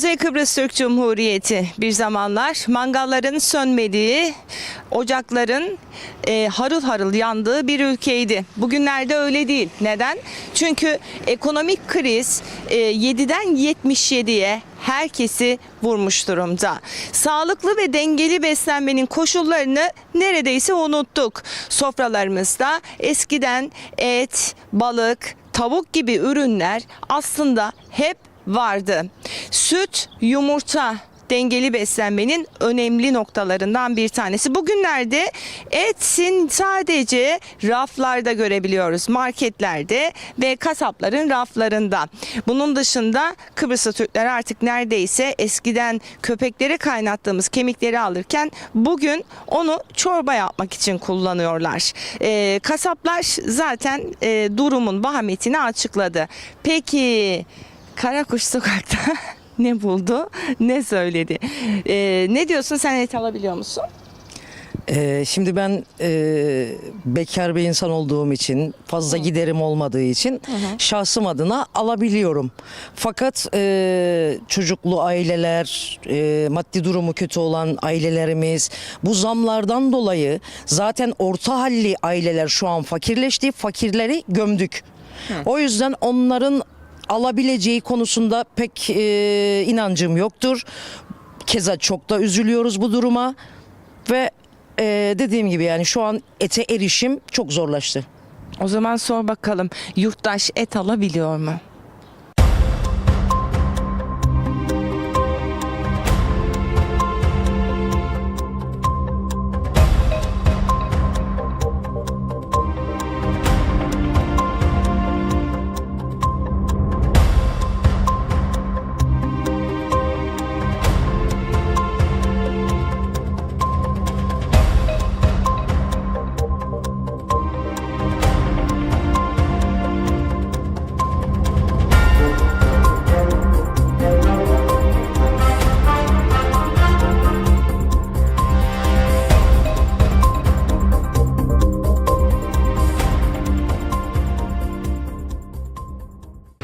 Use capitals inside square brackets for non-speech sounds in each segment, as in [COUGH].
Kuzey Kıbrıs Türk Cumhuriyeti bir zamanlar mangalların sönmediği, ocakların e, harıl harıl yandığı bir ülkeydi. Bugünlerde öyle değil. Neden? Çünkü ekonomik kriz e, 7'den 77'ye herkesi vurmuş durumda. Sağlıklı ve dengeli beslenmenin koşullarını neredeyse unuttuk. Sofralarımızda eskiden et, balık, tavuk gibi ürünler aslında hep vardı. Süt, yumurta dengeli beslenmenin önemli noktalarından bir tanesi. Bugünlerde etin sadece raflarda görebiliyoruz. Marketlerde ve kasapların raflarında. Bunun dışında Kıbrıslı Türkler artık neredeyse eskiden köpeklere kaynattığımız kemikleri alırken bugün onu çorba yapmak için kullanıyorlar. Ee, kasaplar zaten e, durumun vahametini açıkladı. Peki Karakuş sokakta [LAUGHS] ne buldu ne söyledi. Ee, ne diyorsun sen et alabiliyor musun? Ee, şimdi ben e, bekar bir insan olduğum için fazla giderim olmadığı için şahsım adına alabiliyorum. Fakat e, çocuklu aileler, e, maddi durumu kötü olan ailelerimiz bu zamlardan dolayı zaten orta halli aileler şu an fakirleşti. Fakirleri gömdük. O yüzden onların alabileceği konusunda pek e, inancım yoktur. Keza çok da üzülüyoruz bu duruma ve e, dediğim gibi yani şu an ete erişim çok zorlaştı. O zaman sor bakalım yurttaş et alabiliyor mu?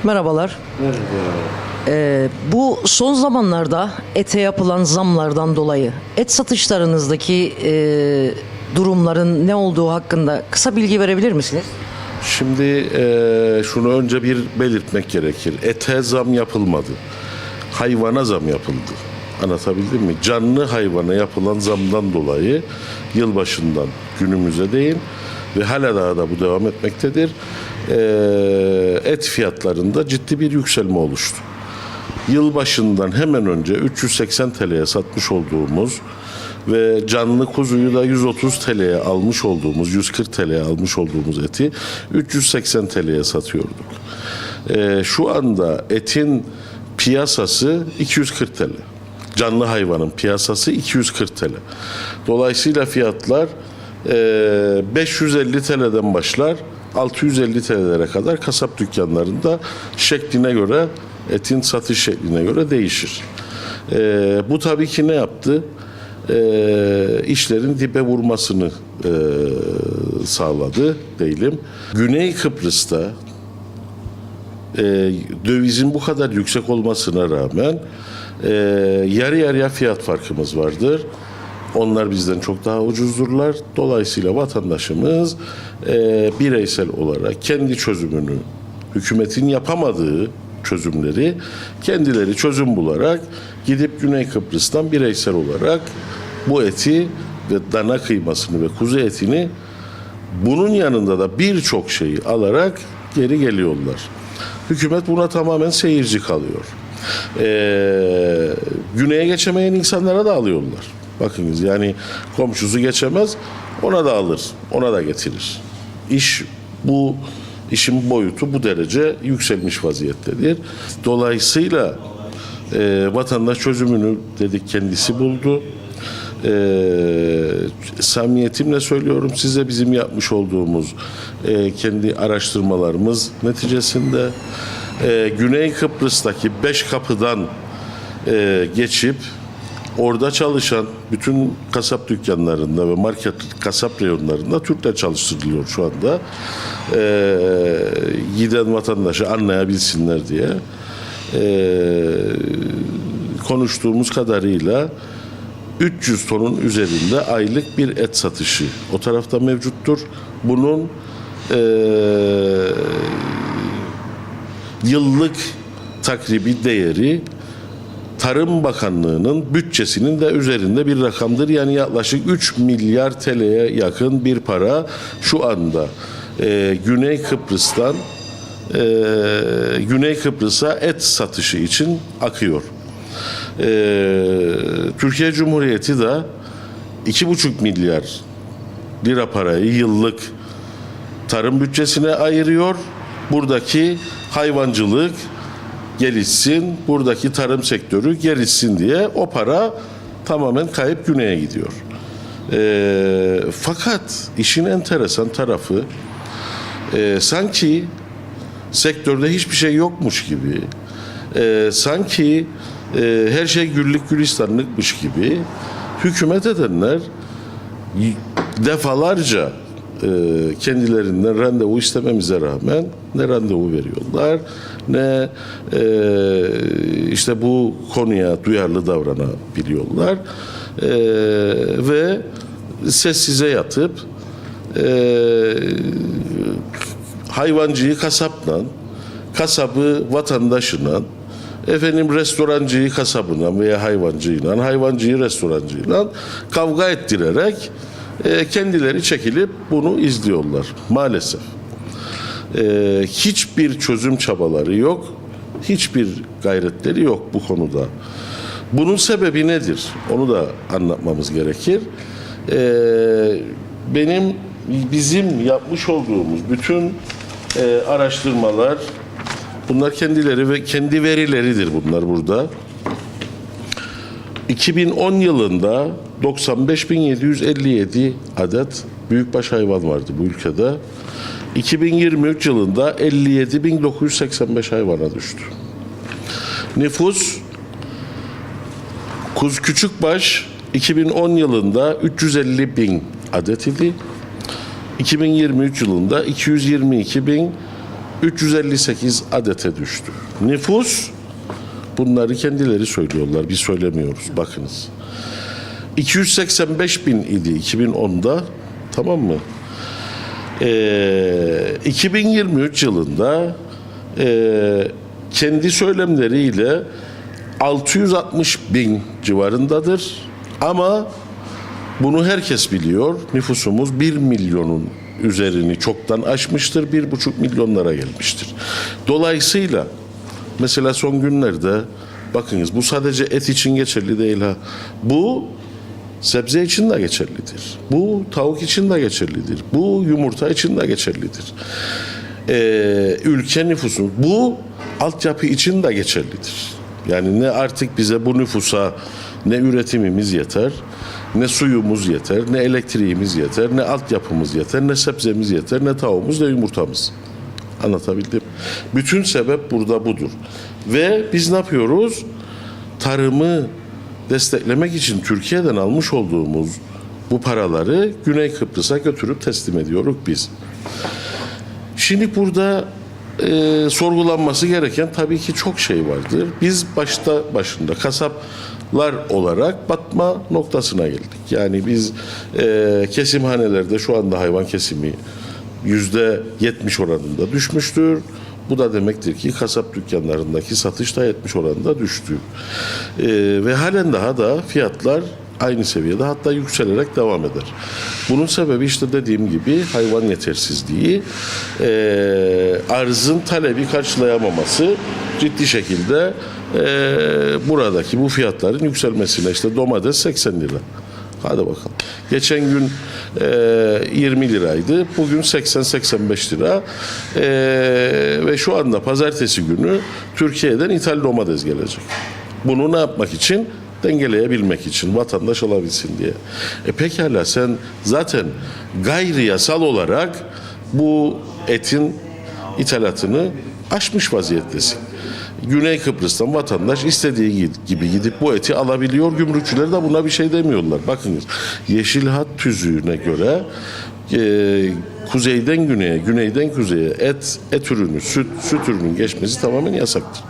Merhabalar. Ee, bu son zamanlarda ete yapılan zamlardan dolayı et satışlarınızdaki e, durumların ne olduğu hakkında kısa bilgi verebilir misiniz? Şimdi eee, şunu önce bir belirtmek gerekir. Ete zam yapılmadı. Hayvana zam yapıldı. Anlatabildim mi? Canlı hayvana yapılan zamdan dolayı yılbaşından günümüze değin ve hala daha da bu devam etmektedir. Eee, et fiyatlarında ciddi bir yükselme oluştu. Yılbaşından hemen önce 380 TL'ye satmış olduğumuz ve canlı kuzuyu da 130 TL'ye almış olduğumuz, 140 TL'ye almış olduğumuz eti 380 TL'ye satıyorduk. Ee, şu anda etin piyasası 240 TL. Canlı hayvanın piyasası 240 TL. Dolayısıyla fiyatlar e, 550 TL'den başlar 650 TL'lere kadar kasap dükkanlarında şekline göre etin satış şekline göre değişir. Ee, bu tabii ki ne yaptı? Ee, işlerin dibe vurmasını e, sağladı değilim. Güney Kıbrıs'ta e, dövizin bu kadar yüksek olmasına rağmen e, yarı yarıya fiyat farkımız vardır. Onlar bizden çok daha ucuzdurlar. Dolayısıyla vatandaşımız e, bireysel olarak kendi çözümünü, hükümetin yapamadığı çözümleri kendileri çözüm bularak gidip Güney Kıbrıs'tan bireysel olarak bu eti ve dana kıymasını ve kuzu etini bunun yanında da birçok şeyi alarak geri geliyorlar. Hükümet buna tamamen seyirci kalıyor. Ee, güneye geçemeyen insanlara da alıyorlar. Bakınız yani komşusu geçemez ona da alır, ona da getirir. İş bu işin boyutu bu derece yükselmiş vaziyettedir. Dolayısıyla e, vatandaş çözümünü dedik kendisi buldu. E, samimiyetimle söylüyorum size bizim yapmış olduğumuz e, kendi araştırmalarımız neticesinde e, Güney Kıbrıs'taki beş kapıdan e, geçip orada çalışan bütün kasap dükkanlarında ve market kasap reyonlarında Türkler çalıştırılıyor şu anda. Ee, giden vatandaşı anlayabilsinler diye. Ee, konuştuğumuz kadarıyla 300 tonun üzerinde aylık bir et satışı o tarafta mevcuttur. Bunun eee, yıllık takribi değeri Tarım Bakanlığı'nın bütçesinin de üzerinde bir rakamdır. Yani yaklaşık 3 milyar TL'ye yakın bir para şu anda eee, Güney Kıbrıs'tan eee, Güney Kıbrıs'a et satışı için akıyor. Eee, Türkiye Cumhuriyeti de 2,5 milyar lira parayı yıllık tarım bütçesine ayırıyor. Buradaki hayvancılık gelişsin, buradaki tarım sektörü gelişsin diye o para tamamen kayıp güneye gidiyor. Eee, fakat işin enteresan tarafı eee, sanki sektörde hiçbir şey yokmuş gibi, eee, sanki eee, her şey güllük gülistanlıkmış gibi hükümet edenler defalarca e, kendilerinden randevu istememize rağmen ne randevu veriyorlar ne e, işte bu konuya duyarlı davranabiliyorlar E, ve sessize yatıp e, hayvancıyı kasapla kasabı vatandaşına efendim restorancıyı kasabına veya hayvancıyla, hayvancıyı restorancıyla kavga ettirerek kendileri çekilip bunu izliyorlar maalesef. E, hiçbir çözüm çabaları yok, hiçbir gayretleri yok bu konuda. Bunun sebebi nedir? Onu da anlatmamız gerekir. E, benim bizim yapmış olduğumuz bütün e, araştırmalar Bunlar kendileri ve kendi verileridir bunlar burada. 2010 yılında 95.757 adet büyükbaş hayvan vardı bu ülkede. 2023 yılında 57.985 hayvana düştü. Nüfus Kuz Küçükbaş 2010 yılında 350 bin adet idi. 2023 yılında 222 bin 358 adete düştü. Nüfus bunları kendileri söylüyorlar. Biz söylemiyoruz. Bakınız. 285 bin idi 2010'da. Tamam mı? Ee, 2023 yılında e, kendi söylemleriyle 660 bin civarındadır. Ama bunu herkes biliyor. Nüfusumuz 1 milyonun üzerini çoktan aşmıştır. 1,5 milyonlara gelmiştir. Dolayısıyla mesela son günlerde bakınız bu sadece et için geçerli değil ha. Bu sebze için de geçerlidir. Bu tavuk için de geçerlidir. Bu yumurta için de geçerlidir. Ee, ülke nüfusu bu altyapı için de geçerlidir. Yani ne artık bize bu nüfusa ne üretimimiz yeter, ne suyumuz yeter, ne elektriğimiz yeter, ne altyapımız yeter, ne sebzemiz yeter, ne tavuğumuz, ne yumurtamız. Anlatabildim. Bütün sebep burada budur. Ve biz ne yapıyoruz? Tarımı desteklemek için Türkiye'den almış olduğumuz bu paraları Güney Kıbrıs'a götürüp teslim ediyoruz biz. Şimdi burada e, sorgulanması gereken tabii ki çok şey vardır. Biz başta başında kasaplar olarak batma noktasına geldik. Yani biz e, kesimhanelerde şu anda hayvan kesimi yüzde yetmiş oranında düşmüştür. Bu da demektir ki kasap dükkanlarındaki satış da 70 oranında düştü. E, ve halen daha da fiyatlar aynı seviyede hatta yükselerek devam eder. Bunun sebebi işte dediğim gibi hayvan yetersizliği, e, arzın talebi karşılayamaması ciddi şekilde e, buradaki bu fiyatların yükselmesine işte domates 80 lira. Hadi bakalım. Geçen gün e, 20 liraydı. Bugün 80-85 lira. E, ve şu anda pazartesi günü Türkiye'den ithal domates gelecek. Bunu ne yapmak için? Dengeleyebilmek için, vatandaş alabilsin diye. E pekala sen zaten gayri yasal olarak bu etin ithalatını aşmış vaziyettesin. Güney Kıbrıs'tan vatandaş istediği gibi gidip bu eti alabiliyor. Gümrükçüler de buna bir şey demiyorlar. Bakınız yeşil hat tüzüğüne göre e, kuzeyden güneye, güneyden kuzeye et et ürünü, süt, süt ürünün geçmesi tamamen yasaktır.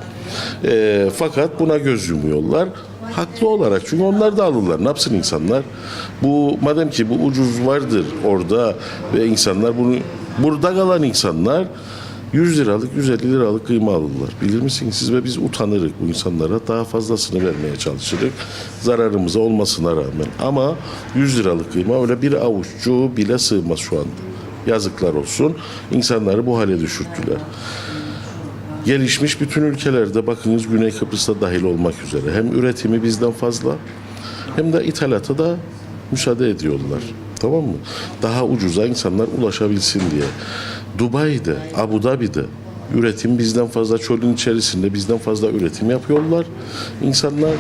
E, fakat buna göz yumuyorlar. Haklı olarak çünkü onlar da alırlar. Ne yapsın insanlar? Bu madem ki bu ucuz vardır orada ve insanlar bunu burada kalan insanlar 100 liralık 150 liralık kıyma alırlar. Bilir misiniz siz ve biz utanırız bu insanlara daha fazlasını vermeye çalışırız. Zararımıza olmasına rağmen. Ama 100 liralık kıyma öyle bir avuççu bile sığmaz şu anda. Yazıklar olsun. İnsanları bu hale düşürttüler. Gelişmiş bütün ülkelerde bakınız Güney Kıbrıs'ta dahil olmak üzere hem üretimi bizden fazla hem de ithalata da müsaade ediyorlar. Tamam mı? Daha ucuza insanlar ulaşabilsin diye. Dubai'de, Abu Dhabi'de üretim bizden fazla çölün içerisinde bizden fazla üretim yapıyorlar. İnsanlar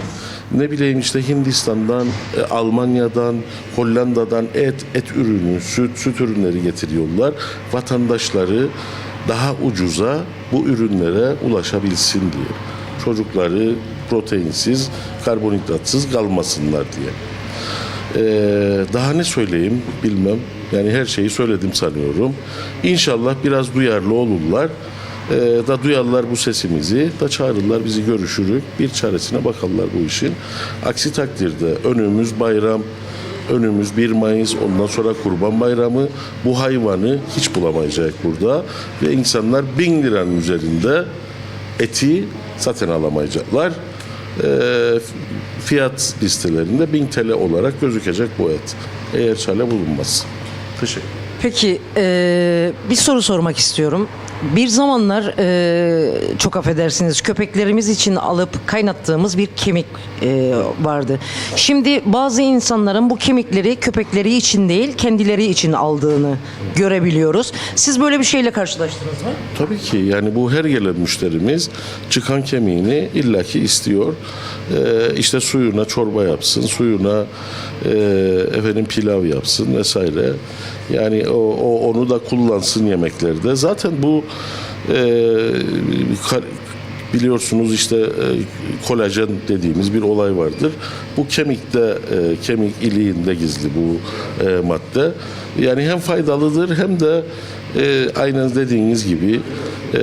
ne bileyim işte Hindistan'dan, e, Almanya'dan, Hollanda'dan et, et ürünü, süt, süt ürünleri getiriyorlar. Vatandaşları daha ucuza bu ürünlere ulaşabilsin diye. Çocukları proteinsiz, karbonhidratsız kalmasınlar diye. Ee, daha ne söyleyeyim bilmem. Yani her şeyi söyledim sanıyorum. İnşallah biraz duyarlı olurlar. Ee, da duyarlar bu sesimizi, da çağırırlar bizi görüşürük. Bir çaresine bakarlar bu işin. Aksi takdirde önümüz bayram, önümüz 1 Mayıs, ondan sonra Kurban Bayramı. Bu hayvanı hiç bulamayacak burada. Ve insanlar bin liranın üzerinde eti satın alamayacaklar. Ee, fiyat listelerinde 1000 TL olarak gözükecek bu et. Eğer çare bulunmaz. Teşekkür Peki e, bir soru sormak istiyorum. Bir zamanlar e, çok affedersiniz köpeklerimiz için alıp kaynattığımız bir kemik e, vardı. Şimdi bazı insanların bu kemikleri köpekleri için değil kendileri için aldığını görebiliyoruz. Siz böyle bir şeyle karşılaştınız mı? Tabii ki yani bu her gelen müşterimiz çıkan kemiğini illaki istiyor. Ee, işte suyuna çorba yapsın, suyuna e, efendim pilav yapsın vesaire. Yani o, o onu da kullansın yemeklerde. Zaten bu e, biliyorsunuz işte e, kolajen dediğimiz bir olay vardır. Bu kemikte e, kemik iliğinde gizli bu e, madde. Yani hem faydalıdır hem de e, aynen dediğiniz gibi e,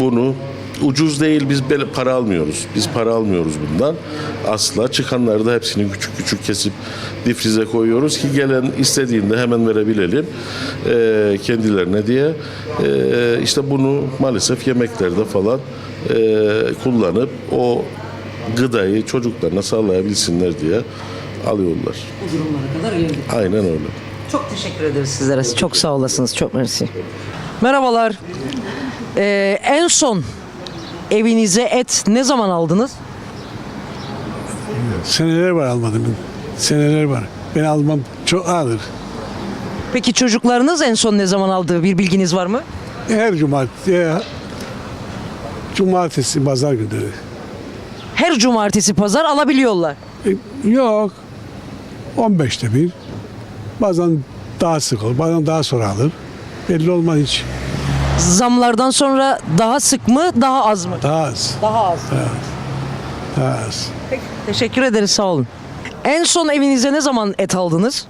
bunu ucuz değil biz böyle para almıyoruz. Biz para almıyoruz bundan. Asla çıkanları da hepsini küçük küçük kesip difrize koyuyoruz ki gelen istediğinde hemen verebilelim e, kendilerine diye. E, işte bunu maalesef yemeklerde falan e, kullanıp o gıdayı çocuklarına sağlayabilsinler diye alıyorlar. Bu durumlara kadar geldik. Aynen öyle. Çok teşekkür ederiz sizlere. Çok sağ olasınız. Çok mersi. Merhabalar. Ee, en son evinize et ne zaman aldınız? Seneler var almadım. Seneler var. Ben almam çok ağır. Peki çocuklarınız en son ne zaman aldı? Bir bilginiz var mı? Her cumartesi, e, cumartesi, pazar günleri. Her cumartesi pazar alabiliyorlar. E, yok. 15'te bir. Bazen daha sık olur, bazen daha sonra alır. Belli olmaz hiç. Zamlardan sonra daha sık mı, daha az mı? Daha az. Daha az. Daha az. Peki, teşekkür ederiz. Sağ olun. En son evinize ne zaman et aldınız?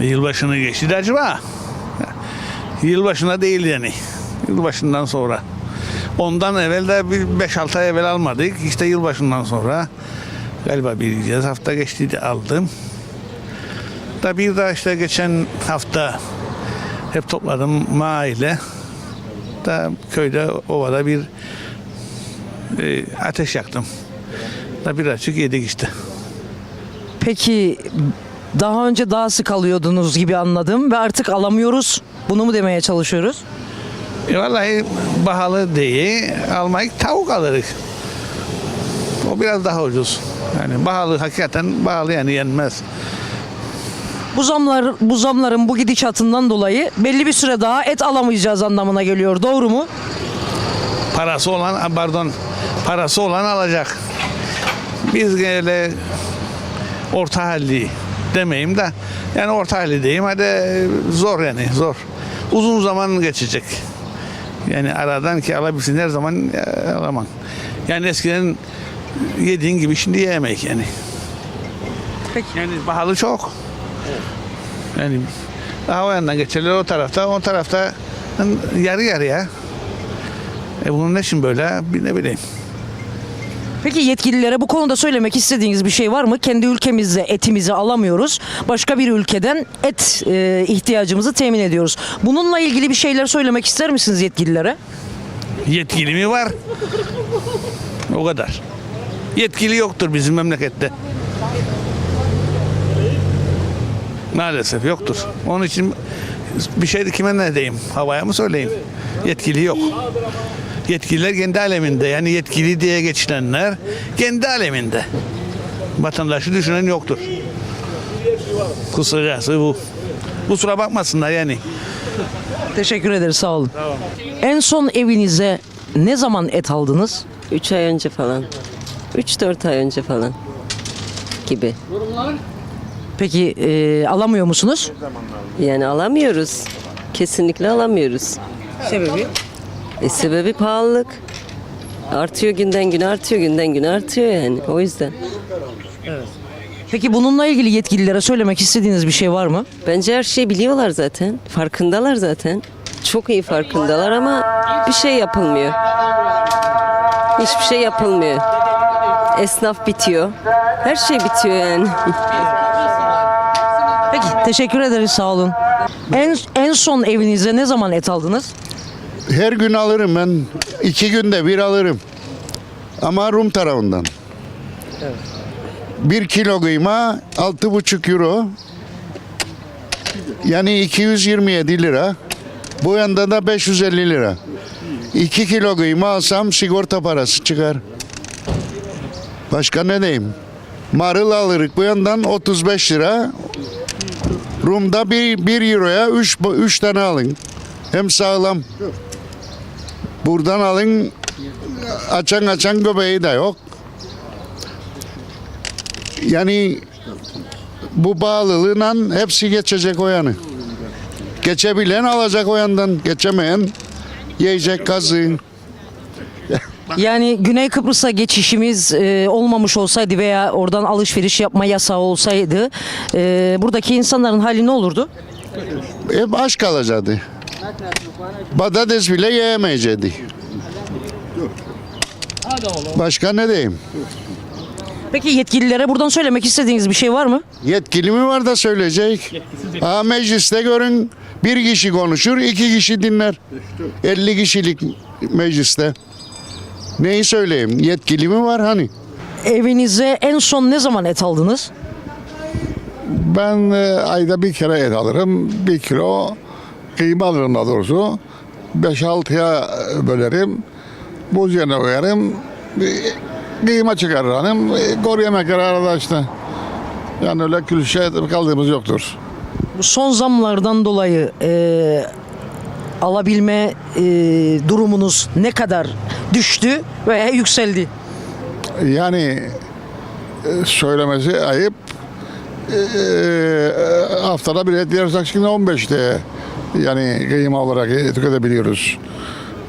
Yılbaşını geçti de acaba? Yılbaşına değil yani. Yılbaşından sonra. Ondan evvel de bir 5-6 ay evvel almadık. İşte yılbaşından sonra galiba bir hafta geçti de aldım. Da bir daha işte geçen hafta hep topladım maile. Da köyde ovada bir e, ateş yaktım. Da bir açık yedik işte. Peki daha önce daha sık alıyordunuz gibi anladım ve artık alamıyoruz. Bunu mu demeye çalışıyoruz? E vallahi pahalı değil. Almayık tavuk alırız. O biraz daha ucuz. Yani pahalı hakikaten pahalı yani yenmez. Bu zamlar bu zamların bu gidişatından dolayı belli bir süre daha et alamayacağız anlamına geliyor. Doğru mu? Parası olan pardon parası olan alacak. Biz öyle orta halli demeyeyim de yani orta halli diyeyim hadi zor yani zor. Uzun zaman geçecek. Yani aradan ki alabilsin her zaman e, alamam. Yani eskiden yediğin gibi şimdi yiyemek yani. Peki. Yani pahalı çok. Yani Ha, o yandan geçerler o tarafta. O tarafta yarı yarıya. E bunun ne için böyle ne bileyim. Peki yetkililere bu konuda söylemek istediğiniz bir şey var mı? Kendi ülkemizde etimizi alamıyoruz. Başka bir ülkeden et e, ihtiyacımızı temin ediyoruz. Bununla ilgili bir şeyler söylemek ister misiniz yetkililere? Yetkili mi var? O kadar. Yetkili yoktur bizim memlekette. Maalesef yoktur. Onun için bir şey de kime ne diyeyim? Havaya mı söyleyeyim? Yetkili yok. Yetkililer kendi aleminde. Yani yetkili diye geçilenler kendi aleminde. Vatandaşı düşünen yoktur. Kısacası bu. Kusura bakmasınlar yani. Teşekkür ederiz sağ olun. En son evinize ne zaman et aldınız? 3 ay önce falan. 3-4 ay önce falan gibi. Peki e, alamıyor musunuz? Yani alamıyoruz. Kesinlikle alamıyoruz. Sebebi? E, sebebi pahalılık. Artıyor günden güne artıyor günden güne artıyor yani o yüzden. Peki bununla ilgili yetkililere söylemek istediğiniz bir şey var mı? Bence her şeyi biliyorlar zaten. Farkındalar zaten. Çok iyi farkındalar ama bir şey yapılmıyor. Hiçbir şey yapılmıyor. Esnaf bitiyor. Her şey bitiyor yani. [LAUGHS] Peki teşekkür ederiz sağ olun. En, en son evinize ne zaman et aldınız? Her gün alırım ben. iki günde bir alırım. Ama Rum tarafından. Bir kilo kıyma altı buçuk euro. Yani 227 lira. Bu yanda da 550 lira. 2 kilo kıyma alsam sigorta parası çıkar. Başka ne diyeyim? Marul alırız bu yandan 35 lira. Rum'da bir, bir euroya 3 üç tane alın. Hem sağlam. Buradan alın açan açan göbeği de yok. Yani bu bağlılığıyla hepsi geçecek o yanı. Geçebilen alacak o yandan, geçemeyen yiyecek kazığı. Yani Güney Kıbrıs'a geçişimiz e, olmamış olsaydı veya oradan alışveriş yapma yasağı olsaydı e, buradaki insanların hali ne olurdu? Hep aç kalacaktı. Patates bile yiyemeyecekti. Başka ne diyeyim? Peki yetkililere buradan söylemek istediğiniz bir şey var mı? Yetkili mi var da söyleyecek? Ha mecliste görün bir kişi konuşur, iki kişi dinler. 50 kişilik mecliste. Neyi söyleyeyim? Yetkili mi var hani? Evinize en son ne zaman et aldınız? Ben e, ayda bir kere et alırım. Bir kilo kıyma alırım daha doğrusu. 5-6'ya bölerim. Buz yerine koyarım. Bir Kıyma çıkarır hanım. E, yemekleri arada işte. Yani öyle külüşe kaldığımız yoktur. Bu son zamlardan dolayı e, alabilme e, durumunuz ne kadar düştü veya yükseldi? Yani e, söylemesi ayıp. E, e, haftada bir et yersek şimdi 15'te yani kıyma olarak e, tüketebiliyoruz.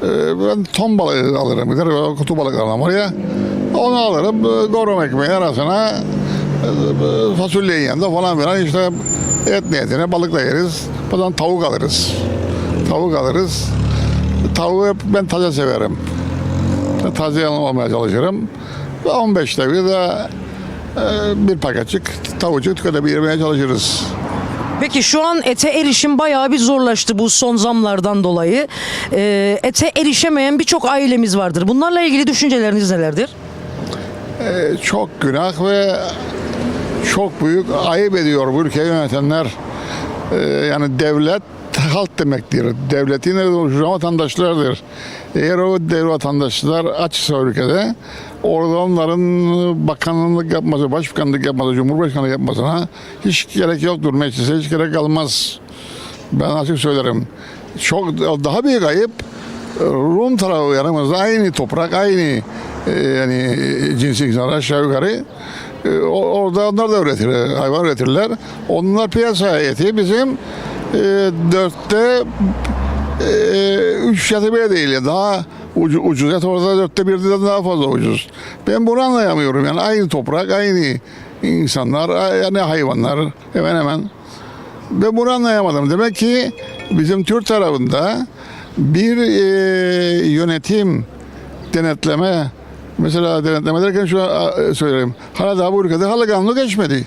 E, ben ton balığı alırım. Gider böyle kutu balıklarından oraya. Onu alırım. e, Gorum ekmeği arasına e, e, fasulyeyi yanında falan filan işte et niyetine balık da yeriz. Bazen tavuk alırız. Tavuk alırız. Tavuğu hep ben taze severim taze almaya çalışırım. Ve 15'te bir de e, bir paketçik tavucuk tüketebilmeye çalışırız. Peki şu an ete erişim bayağı bir zorlaştı bu son zamlardan dolayı. E, ete erişemeyen birçok ailemiz vardır. Bunlarla ilgili düşünceleriniz nelerdir? E, çok günah ve çok büyük ayıp ediyor bu ülkeyi yönetenler. E, yani devlet halk demektir. Devletin oluşan vatandaşlardır. Eğer o dev vatandaşlar açsa ülkede orada onların bakanlık yapması, başbakanlık yapması, cumhurbaşkanlığı yapmasına hiç gerek yoktur. Meclise hiç gerek kalmaz. Ben açık söylerim. Çok daha büyük ayıp Rum tarafı yanımızda aynı toprak, aynı e, yani cins insanlar aşağı yukarı. E, o- orada onlar da üretir, hayvan üretirler. Onlar piyasaya eti bizim dörtte e, üç yatı bile değil. ya, Daha ucu, ucuz et orada dörtte birden daha fazla ucuz. Ben bunu anlayamıyorum. Yani aynı toprak, aynı insanlar, yani hayvanlar hemen hemen Ben bunu anlayamadım. Demek ki bizim Türk tarafında bir e, yönetim denetleme mesela denetleme derken şu e, söyleyeyim. Hala daha bu ülkede halı kanunu geçmedi.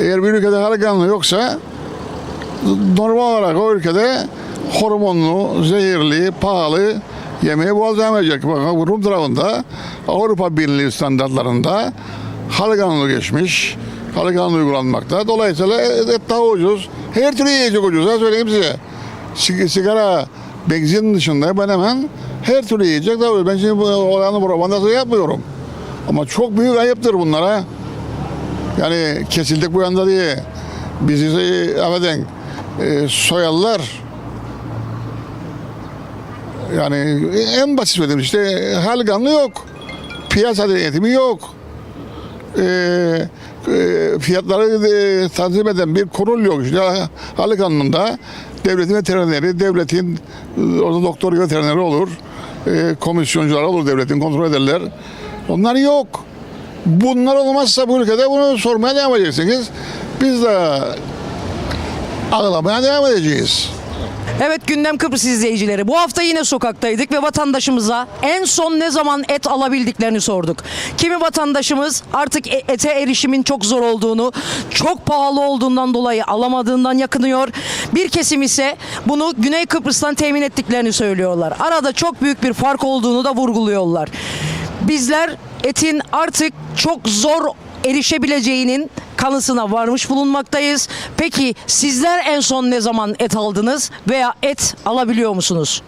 Eğer bir ülkede halı kanunu yoksa normal olarak o ülkede hormonlu, zehirli, pahalı yemeği boğaz edecek. Bakın Rum tarafında Avrupa Birliği standartlarında halı kanunu geçmiş. Halı kanunu uygulanmakta. Dolayısıyla et daha ucuz. Her türlü yiyecek ucuz. Ha söyleyeyim size. Sig- Sigara, benzin dışında ben hemen her türlü yiyecek daha ucuz. Ben şimdi bu oranı propagandası yapmıyorum. Ama çok büyük ayıptır bunlara. Yani kesildik bu yanda diye bizi e, affedin e, soyarlar. Yani en basit söyleyeyim işte halganlı yok. Piyasa denetimi yok. E, e, fiyatları e, tanzim eden bir kurul yok. İşte Halıkanlı'nda devletin veterineri, devletin e, orada doktor veterineri olur. E, komisyoncular olur devletin kontrol ederler. Onlar yok. Bunlar olmazsa bu ülkede bunu sormaya devam edeceksiniz. Biz de ağlamaya devam edeceğiz. Evet gündem Kıbrıs izleyicileri. Bu hafta yine sokaktaydık ve vatandaşımıza en son ne zaman et alabildiklerini sorduk. Kimi vatandaşımız artık e- ete erişimin çok zor olduğunu, çok pahalı olduğundan dolayı alamadığından yakınıyor. Bir kesim ise bunu Güney Kıbrıs'tan temin ettiklerini söylüyorlar. Arada çok büyük bir fark olduğunu da vurguluyorlar. Bizler etin artık çok zor erişebileceğinin kanısına varmış bulunmaktayız. Peki sizler en son ne zaman et aldınız veya et alabiliyor musunuz?